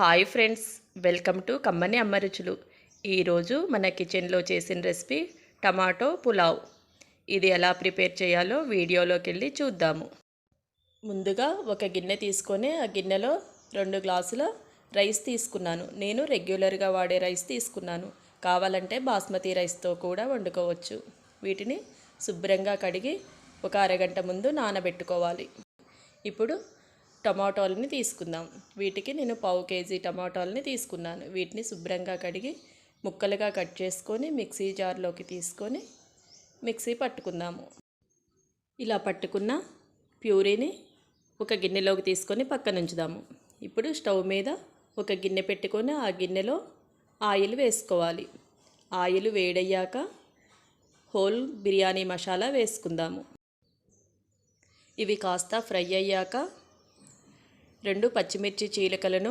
Hi friends welcome to కమ్మని అమ్మరుచులు ఈరోజు మన కిచెన్లో చేసిన రెసిపీ టమాటో పులావ్. ఇది ఎలా ప్రిపేర్ చేయాలో వీడియోలోకి వెళ్ళి చూద్దాము. ముందుగా ఒక గిన్నె తీసుకొని ఆ గిన్నెలో రెండు గ్లాసుల రైస్ తీసుకున్నాను. నేను రెగ్యులర్గా వాడే రైస్ తీసుకున్నాను. కావాలంటే బాస్మతి రైస్తో కూడా వండుకోవచ్చు. వీటిని శుభ్రంగా కడిగి ఒక అరగంట ముందు నానబెట్టుకోవాలి. ఇప్పుడు టమాటాలని తీసుకుందాం. వీటికి నేను పావు కేజీ టమాటాలని తీసుకున్నాను. వీటిని శుభ్రంగా కడిగి ముక్కలుగా కట్ చేసుకొని మిక్సీ జార్లోకి తీసుకొని మిక్సీ పట్టుకుందాము. ఇలా పట్టుకున్న ప్యూరీని ఒక గిన్నెలోకి తీసుకొని పక్కన ఉంచుదాము. ఇప్పుడు స్టవ్ మీద ఒక గిన్నె పెట్టుకొని ఆ గిన్నెలో ఆయిల్ వేసుకోవాలి. ఆయిల్ వేడయ్యాక హోల్ బిర్యానీ మసాలా వేసుకుందాము. ఇవి కాస్త ఫ్రై అయ్యాక రెండు పచ్చిమిర్చి చీలికలను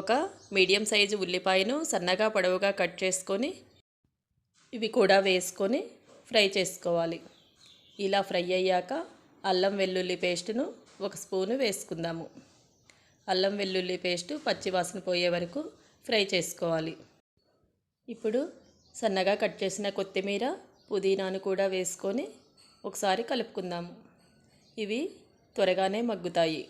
ఒక మీడియం సైజు ఉల్లిపాయను సన్నగా పొడవుగా కట్ చేసుకొని ఇవి కూడా వేసుకొని ఫ్రై చేసుకోవాలి. ఇలా ఫ్రై అయ్యాక అల్లం వెల్లుల్లి పేస్టును ఒక స్పూను వేసుకుందాము. అల్లం వెల్లుల్లి పేస్టు పచ్చివాసన పోయే వరకు ఫ్రై చేసుకోవాలి. ఇప్పుడు సన్నగా కట్ చేసిన కొత్తిమీర పుదీనాను కూడా వేసుకొని ఒకసారి కలుపుకుందాము. ఇవి త్వరగానే మగ్గుతాయి.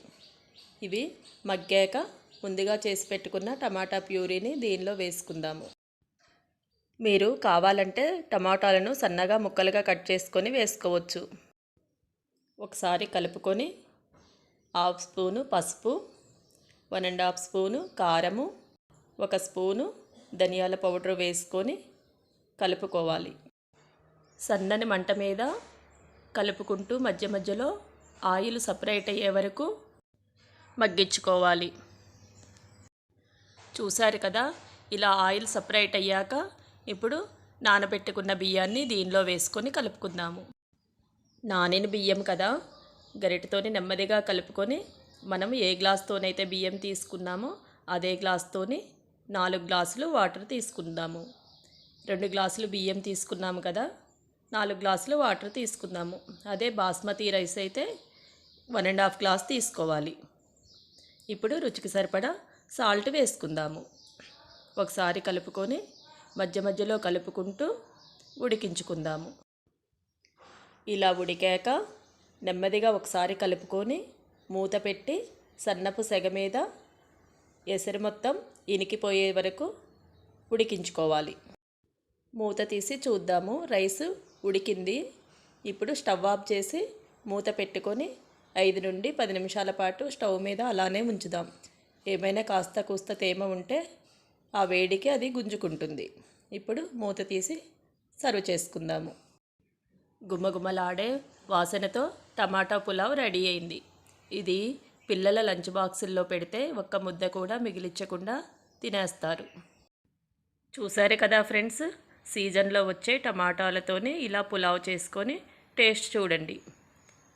ఇవి మగ్గాక ముందుగా చేసి పెట్టుకున్న టమాటా ప్యూరీని దీనిలో వేసుకుందాము. మీరు కావాలంటే టమాటాలను సన్నగా ముక్కలుగా కట్ చేసుకొని వేసుకోవచ్చు. ఒకసారి కలుపుకొని హాఫ్ స్పూను పసుపు వన్ అండ్ హాఫ్ స్పూను కారము ఒక స్పూను ధనియాల పౌడర్ వేసుకొని కలుపుకోవాలి. సన్నని మంట మీద కలుపుకుంటూ మధ్య మధ్యలో ఆయిల్ సపరేట్ అయ్యే వరకు మగ్గించుకోవాలి. చూశారు కదా ఇలా ఆయిల్ సపరేట్ అయ్యాక ఇప్పుడు నానబెట్టుకున్న బియ్యాన్ని దీనిలో వేసుకొని కలుపుకుందాము. నానిన బియ్యం కదా గరిటతోని నెమ్మదిగా కలుపుకొని మనం ఏ గ్లాస్తోనైతే బియ్యం తీసుకున్నామో అదే గ్లాస్తోని నాలుగు గ్లాసులు వాటర్ తీసుకుందాము. రెండు గ్లాసులు బియ్యం తీసుకున్నాము కదా నాలుగు గ్లాసులు వాటర్ తీసుకుందాము. అదే బాస్మతి రైస్ అయితే వన్ అండ్ హాఫ్ గ్లాస్ తీసుకోవాలి. ఇప్పుడు రుచికి సరిపడా సాల్ట్ వేసుకుందాము. ఒకసారి కలుపుకొని మధ్య మధ్యలో కలుపుకుంటూ ఉడికించుకుందాము. ఇలా ఉడికాక నెమ్మదిగా ఒకసారి కలుపుకొని మూత పెట్టి సన్నపు సెగ మీద ఎసరు మొత్తం ఇనికిపోయే వరకు ఉడికించుకోవాలి. మూత తీసి చూద్దాము. రైస్ ఉడికింది. ఇప్పుడు స్టవ్ ఆఫ్ చేసి మూత పెట్టుకొని ఐదు నుండి పది నిమిషాల పాటు స్టవ్ మీద అలానే ఉంచుదాం. ఏమైనా కాస్త కూస్త తేమ ఉంటే ఆ వేడికి అది గుంజుకుంటుంది. ఇప్పుడు మూత తీసి సర్వ్ చేసుకుందాము. గుమ్మగుమ్మలాడే వాసనతో టమాటా పులావ్ రెడీ అయింది. ఇది పిల్లల లంచ్ బాక్సుల్లో పెడితే ఒక్క ముద్ద కూడా మిగిలించకుండా తినేస్తారు. చూసారు కదా ఫ్రెండ్స్? సీజన్లో వచ్చే టమాటాలతోనే ఇలా పులావ్ చేసుకొని టేస్ట్ చూడండి.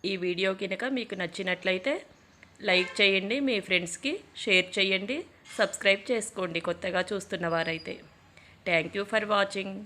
ఈ వీడియో కనుక మీకు నచ్చినట్లయితే లైక్ చేయండి మీ ఫ్రెండ్స్కి షేర్ చేయండి సబ్స్క్రైబ్ చేసుకోండి కొత్తగా చూస్తున్న వారైతే. Thank you for watching.